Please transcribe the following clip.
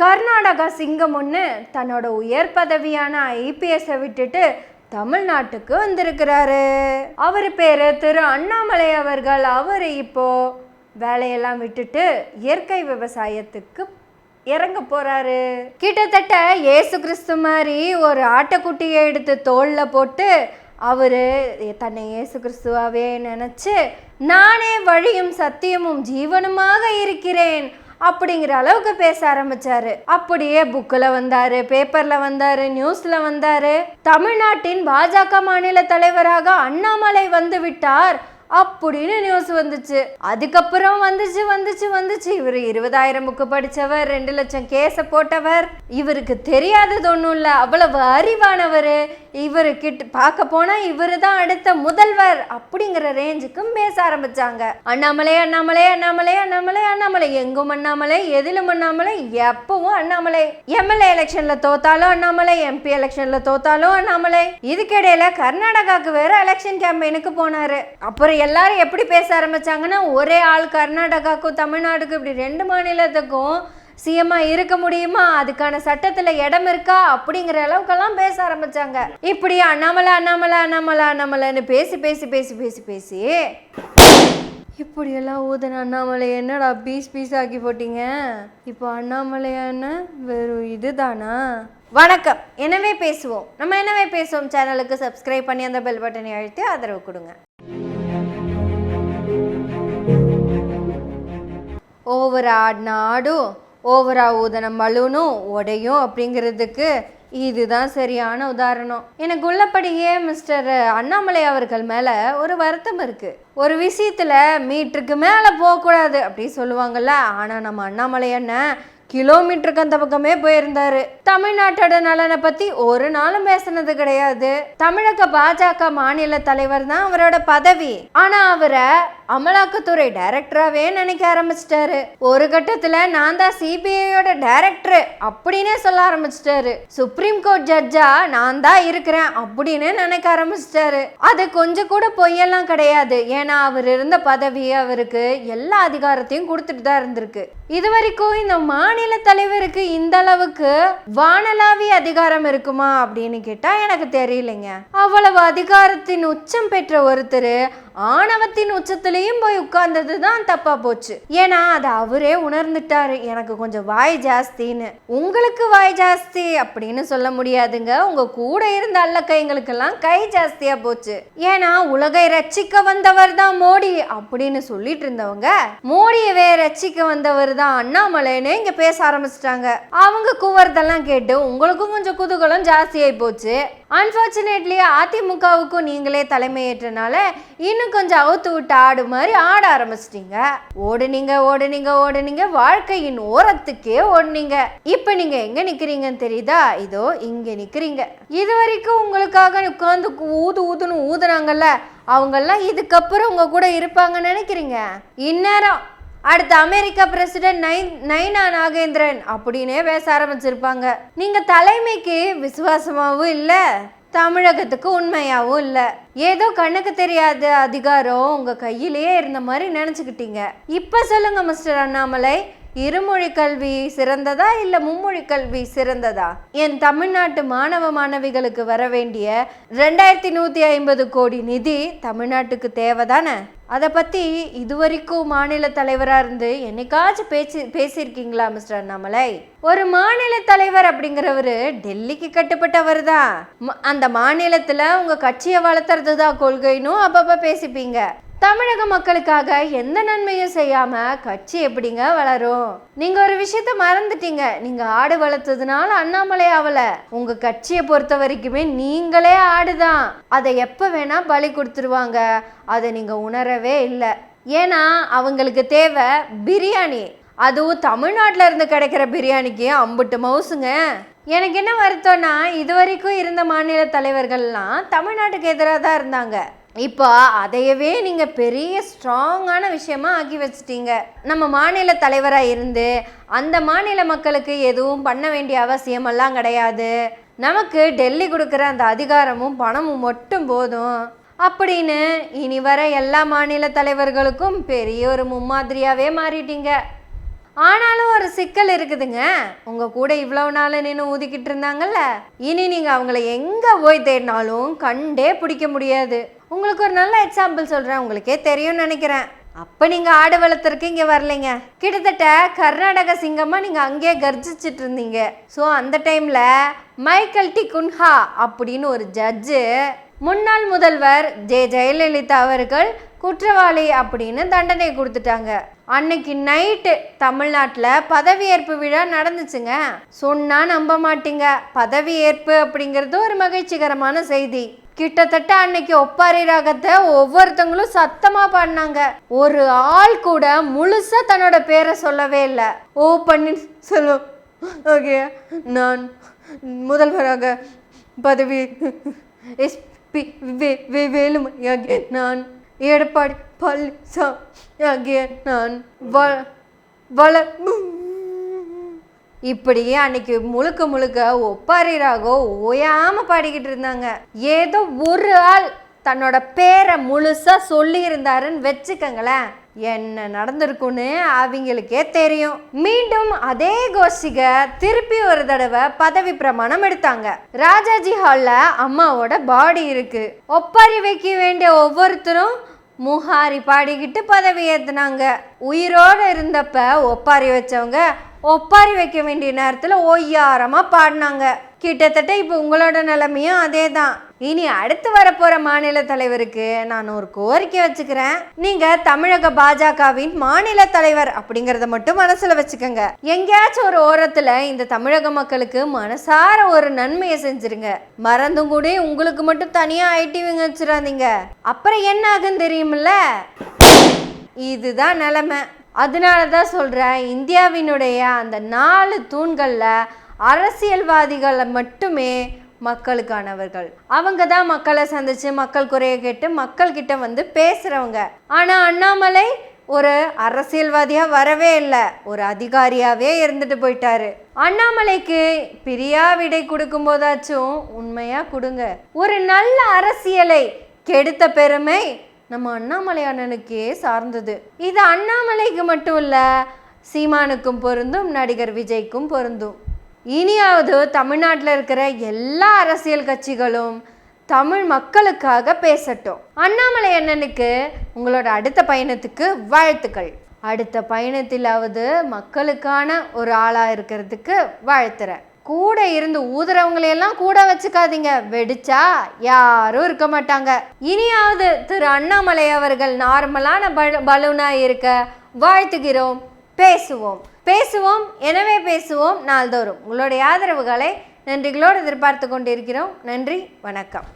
கர்நாடகா சிங்கம் ஒன்று தன்னோட உயர் பதவியான ஐபிஎஸை விட்டுட்டு தமிழ்நாட்டுக்கு வந்திருக்கிறாரு. அவர் பேரு திரு அண்ணாமலை அவர்கள். அவர் இப்போ வேலையெல்லாம் விட்டுட்டு இயற்கை விவசாயத்துக்கு இறங்க போறாரு. கிட்டத்தட்ட இயேசு கிறிஸ்து மாதிரி ஒரு ஆட்டுக்குட்டியை எடுத்து தோல்ல போட்டு அவரு தன்னை இயேசு கிறிஸ்துவாவே நினைச்சு நானே வழியும் சத்தியமும் ஜீவனுமாக இருக்கிறேன். அப்படிங்கிற அளவுக்கு பேச ஆரம்பிச்சாரு. அப்படியே புக்கில் வந்தாரு பேப்பர்ல வந்தாரு நியூஸ்ல வந்தாரு. தமிழ்நாட்டின் பாஜக மாநில தலைவராக அண்ணாமலை வந்து விட்டார். அப்படின்னு நியூஸ் வந்துச்சு. அதுக்கப்புறம் வந்துச்சு வந்துச்சு வந்துச்சு. இவர் இருபதாயிரம் புக்கு படிச்சவர் ரெண்டு லட்சம் கேஸை போட்டவர். இவருக்கு தெரியாதது ஒன்றும் இல்லை அவ்வளவு அறிவானவர். இவரு கிட்ட பார்க்க போனா இவரு தான் அடுத்த முதல்வர் அப்படிங்கிற ரேஞ்சுக்கும் பேச ஆரம்பிச்சாங்க. அண்ணாமலை அண்ணாமலை அண்ணாமலை அண்ணாமலை அண்ணாமலை. எங்கும் அண்ணாமலை எதிலும் அண்ணாமலை எப்பவும் அண்ணாமலை. எம்எல்ஏ எலெக்ஷன்ல தோத்தாலும் அண்ணாமலை எம்பி எலெக்ஷன்ல தோத்தாலும் அண்ணாமலை. இதுக்கிடையில கர்நாடகாக்கு வேற எலெக்ஷன் கேம்பெயினுக்கு போனாரு. அப்புறம் எல்லாரும் எப்படி பேச ஆரம்பிச்சாங்கன்னா ஒரே ஆள் கர்நாடகாக்கும் தமிழ்நாடுக்கும் இப்படி ரெண்டு மாநிலத்துக்கும் சிஎம்மா இருக்க முடியுமா? அதுக்கான சட்டத்துல இடம் இருக்கா? அப்படிங்கிற அளவுக்கெல்லாம் பேச ஆரம்பிச்சாங்க. இப்படி அண்ணாமலை அண்ணாமலை அண்ணாமலை அண்ணாமலைன்னு பேசி பேசி பேசி பேசி பேசி இப்படியெல்லாம் ஊதன அண்ணாமலை என்னடா பீஸ் பீஸ் ஆக்கி போட்டீங்க? இப்போ அண்ணாமலையான வெறும் இதுதானா? வணக்கம். எனவே பேசுவோம். நம்ம எனவே பேசுவோம்? சேனலுக்கு சப்ஸ்கிரைப் பண்ணி அந்த பெல் பட்டனை அழுத்தி ஆதரவு கொடுங்க. ஓவரா ஆடின ஆடும் ஓவரா ஊதன பலூனும் உடையும் அப்படிங்கிறதுக்கு இதுதான் சரியான உதாரணம். எனக்கு உள்ளபடியே மிஸ்டர் அண்ணாமலை அவர்கள் மேலே ஒரு வருத்தம் இருக்குது ஒரு விஷயத்தில் மீட்டருக்கு மேலே போகக்கூடாது அப்படி சொல்லுவாங்கள்ல ஆனால் நம்ம அண்ணாமலை அண்ணன் கிலோமீட்டருக்கு அந்த பக்கமே போயிருந்தாரு. தமிழ்நாட்டோட நலனை பத்தி ஒரு நாளும் பேசினது கிடையாது. தமிழக பாஜக மாநில தலைவர் தான் அவரோட பதவி. ஆனா அவரை அமலாக்கத்துறை டைரக்டராகவே நினைக்க ஆரம்பிச்சிட்டாரு. ஒரு கட்டத்துல நான் தான் சிபிஐயோட டைரக்டர் அப்படின்னே சொல்ல ஆரம்பிச்சிட்டாரு. சுப்ரீம் கோர்ட் ஜட்ஜா நான் தான் இருக்கிறேன் அப்படின்னு நினைக்க ஆரம்பிச்சிட்டாரு. அது கொஞ்சம் கூட பொய்யெல்லாம் கிடையாது. ஏன்னா அவர் இருந்த பதவி அவருக்கு எல்லா அதிகாரத்தையும் கொடுத்துட்டு தான் இருந்திருக்கு. இது வரைக்கும் இந்த மாநில தலைவருக்கு இந்த அளவுக்கு வானலாவிய அதிகாரம் இருக்குமா அப்படின்னு கேட்டா எனக்கு தெரியலைங்க. அவ்வளவு அதிகாரத்தின் உச்சம் பெற்ற ஒருத்தர் ஆணவத்தின் உச்சத்திலையும் போய் உட்கார்ந்தது தான் தப்பா போச்சு. ஏன்னா அதை அவரே உணர்ந்துட்டாரு. எனக்கு கொஞ்சம் வாய் ஜாஸ்தின்னு. உங்களுக்கு வாய் ஜாஸ்தி அப்படின்னு சொல்ல முடியாதுங்க. உங்க கூட இருந்த அல்ல கைங்களுக்கெல்லாம் கை ஜாஸ்தியா போச்சு. ஏன்னா உலகை ரட்சிக்க வந்தவர் தான் மோடி அப்படின்னு சொல்லிட்டு இருந்தவங்க மோடியவே ரட்சிக்க வந்தவர் தான் அண்ணாமலைன்னு இங்க பேச ஆரம்பிச்சிட்டாங்க. அவங்க கூவறதெல்லாம் கேட்டு உங்களுக்கும் கொஞ்சம் குதூகலம் ஜாஸ்தியாகி போச்சு. அன்பார்ச்சுனேட்லி அதிமுகவுக்கும் நீங்களே தலைமையேற்றனால இன்னும் கொஞ்சம் அவுத்து விட்டு ஆடு மாதிரி ஆட ஆரம்பிச்சிட்டீங்க. ஓடுனீங்க ஓடுனீங்க ஓடுனீங்க. வாழ்க்கையின் ஓரத்துக்கே ஓடுனீங்க. இப்போ நீங்க எங்க நிக்கிறீங்கன்னு தெரியுதா? இதோ இங்க நிக்கிறீங்க. இது வரைக்கும் உங்களுக்காக உட்காந்து ஊது ஊதுன்னு ஊதுனாங்கல்ல அவங்கெல்லாம் இதுக்கப்புறம் உங்க கூட இருப்பாங்கன்னு நினைக்கிறீங்க? இந்நேரம் அடுத்த அமெரிக்க பிரசிடென்ட் நைன் நைனா நாகேந்திரன் அப்படின்னே பேச ஆரம்பிச்சிருப்பாங்க. நீங்க தலைமைக்கு விசுவாசமாவும் இல்லை தமிழகத்துக்கு உண்மையாகவும் இல்லை. ஏதோ கண்ணுக்கு தெரியாத அதிகாரம் உங்கள் கையிலேயே இருந்த மாதிரி நினச்சிக்கிட்டீங்க. இப்போ சொல்லுங்க மிஸ்டர் அண்ணாமலை. இருமொழி கல்வி சிறந்ததா இல்லை மும்மொழி கல்வி சிறந்ததா? என் தமிழ்நாட்டு மாணவ மாணவிகளுக்கு வர வேண்டிய ரெண்டாயிரத்தி நூற்றி ஐம்பது கோடி நிதி தமிழ்நாட்டுக்கு தேவைதானே? அதை பற்றி இதுவரைக்கும் மாநில தலைவராக இருந்து என்னைக்காச்சும் பேச்சு பேசியிருக்கீங்களா மிஸ்டர் அண்ணாமலை? ஒரு மாநில தலைவர் அப்படிங்கிறவர் டெல்லிக்கு கட்டுப்பட்டவர் தான். அந்த மாநிலத்தில் உங்கள் கட்சியை வளர்த்துறது தான் கொள்கைன்னு அப்பப்போ பேசிப்பீங்க. தமிழக மக்களுக்காக எந்த நன்மையும் செய்யாம கட்சி எப்படிங்க வளரும்? நீங்க ஒரு விஷயத்த மறந்துட்டீங்க. நீங்க ஆடு வளர்த்ததுனால அண்ணாமலை ஆகல உங்க கட்சியை பொறுத்த வரைக்குமே நீங்களே ஆடுதான். அதை எப்ப வேணா பலி கொடுத்துருவாங்க. அதை நீங்க உணரவே இல்லை. ஏன்னா அவங்களுக்கு தேவை பிரியாணி. அதுவும் தமிழ்நாட்டில் இருந்து கிடைக்கிற பிரியாணிக்கு அம்புட்டு மவுசுங்க. எனக்கு என்ன வருத்தம்னா இது வரைக்கும் இருந்த மாநில தலைவர்கள்லாம் தமிழ்நாட்டுக்கு எதிராக தான் இருந்தாங்க. இப்போ அதையவே நீங்கள் பெரிய ஸ்ட்ராங்கான விஷயமா ஆக்கி வச்சிட்டீங்க. நம்ம மாநில தலைவராக இருந்து அந்த மாநில மக்களுக்கு எதுவும் பண்ண வேண்டிய அவசியமெல்லாம் கிடையாது. நமக்கு டெல்லி கொடுக்குற அந்த அதிகாரமும் பணமும் மட்டும் போதும். அப்படின்னு இனி வர எல்லா மாநில தலைவர்களுக்கும் பெரிய ஒரு மும்மாதிரியாகவே மாறிட்டீங்க. ஆனாலும் ஒரு சிக்கல் இருக்குதுங்க. உங்க கூட இவ்வளவு நாள் நின்று ஊதிக்கிட்டு இருந்தாங்கல்ல. இனி நீங்க அவங்கள எங்க போய் தேடினாலும் கண்டே பிடிக்க முடியாது. உங்களுக்கு ஒரு நல்ல எக்ஸாம்பிள் சொல்கிறேன் உங்களுக்கே தெரியும்னு நினைக்கிறேன். அப்போ நீங்கள் ஆடு வளர்த்துறக்கு இங்கே வரலைங்க. கிட்டத்தட்ட கர்நாடக சிங்கமாக நீங்கள் அங்கேயே கர்ஜிச்சிட்டு இருந்தீங்க. ஸோ அந்த டைமில் மைக்கேல் டி. குன்ஹா அப்படின்னு ஒரு ஜட்ஜு முன்னாள் முதல்வர் ஜெ. ஜெயலலிதா அவர்கள் குற்றவாளி அப்படின்னு தண்டனை கொடுத்துட்டாங்க. அன்னைக்கு நைட்டு தமிழ்நாட்டில் பதவியேற்பு விழா நடந்துச்சுங்க. சொன்னா நம்ப மாட்டீங்க. பதவியேற்பு அப்படிங்கிறது ஒரு மகிழ்ச்சிகரமான செய்தி. கிட்டத்தட்ட அன்னைக்கு ஒப்பாரி ராகத்தை ஒவ்வொருத்தவங்களும் சத்தமா பாடினாங்க ஒரு ஆள் கூட முழுசா தன்னோட பேரை சொல்லவே இல்லை. ஓ பண்ணி சொல்லும். ஓகே நான் முதல்வராக பதவி எஸ் பி வே வே வேலுமணி நான் எடப்பாடி பழனிசாமி ஆகிய நான் வ வள இப்படியே அன்னைக்கு முழுக்க முழுக்க ஒப்பாரி ராகம் ஓயாம பாடிக்கிட்டு இருந்தாங்க. ஏதோ ஒரு ஆள் தன்னோட பேரை முழுசா சொல்லி இருந்தாருன்னு வச்சுக்கங்களேன். என்ன நடந்திருக்குன்னு அவங்களுக்கே தெரியும். மீண்டும் அதே கோஷிக திருப்பி ஒரு தடவை பதவி பிரமாணம் எடுத்தாங்க. ராஜாஜி ஹால்ல அம்மாவோட பாடி இருக்கு. ஒப்பாரி வைக்க வேண்டிய ஒவ்வொருத்தரும் முஹாரி பாடிக்கிட்டு பதவி ஏத்துனாங்க. உயிரோட இருந்தப்ப ஒப்பாரி வச்சவங்க ஒப்பாரி வைக்க வேண்டிய நேரத்தில் ஒய்யாரமா பாடினாங்க. கிட்டத்தட்ட இப்போ உங்களோட நிலைமையும் அதே தான் இனி அடுத்து வரப்போகிற மாநில தலைவருக்கு நான் ஒரு கோரிக்கை வச்சுக்கிறேன். நீங்கள் தமிழக பாஜகவின் மாநில தலைவர் அப்படிங்கிறத மட்டும் மனசில் வச்சுக்கோங்க. எங்கேயாச்சும் ஒரு ஓரத்தில் இந்த தமிழக மக்களுக்கு மனசார ஒரு நன்மையை செஞ்சுருங்க. மறந்தும் கூட உங்களுக்கு மட்டும் தனியாக ஐடிவிங்க வச்சிடாதீங்க. அப்புறம் என்ன ஆகுன்னு தெரியுமில்ல? இதுதான் நிலைமை. அதனால தான் சொல்கிறேன் இந்தியாவினுடைய அந்த நாலு தூண்களில் அரசியல்வாதிகளை மட்டுமே மக்களுக்கானவர்கள். அவங்க தான் மக்களை சந்திச்சு மக்கள் குறைய கேட்டு மக்கள்கிட்ட வந்து பேசுகிறவங்க ஆனால் அண்ணாமலை ஒரு அரசியல்வாதியாக வரவே இல்லை. ஒரு அதிகாரியாகவே இருந்துட்டு போயிட்டாரு. அண்ணாமலைக்கு பிரியா விடை கொடுக்கும் போதாச்சும் உண்மையாக கொடுங்க. ஒரு நல்ல அரசியலை கெடுத்த பெருமை நம்ம அண்ணாமலை அண்ணனுக்கே சார்ந்தது. இது அண்ணாமலைக்கு மட்டும் இல்லை சீமானுக்கும் பொருந்தும் நடிகர் விஜய்க்கும் பொருந்தும். இனியாவது தமிழ்நாட்டில் இருக்கிற எல்லா அரசியல் கட்சிகளும் தமிழ் மக்களுக்காக பேசட்டும். அண்ணாமலை அண்ணனுக்கு உங்களோட அடுத்த பயணத்துக்கு வாழ்த்துக்கள். அடுத்த பயணத்திலாவது மக்களுக்கான ஒரு ஆளாக இருக்கிறதுக்கு வாழ்த்துறேன். கூட இருந்து ஊதுறவங்களையெல்லாம் கூட வச்சுக்காதீங்க. வெடிச்சா யாரும் இருக்க மாட்டாங்க. இனியாவது திரு அண்ணாமலை அவர்கள் நார்மலான பலு பலூனாக இருக்க வாழ்த்துகிறோம். பேசுவோம். பேசுவோம் எனவே பேசுவோம் நாள்தோறும். உங்களுடைய ஆதரவுகளை நன்றிகளோடு எதிர்பார்த்து கொண்டிருக்கிறோம். நன்றி வணக்கம்.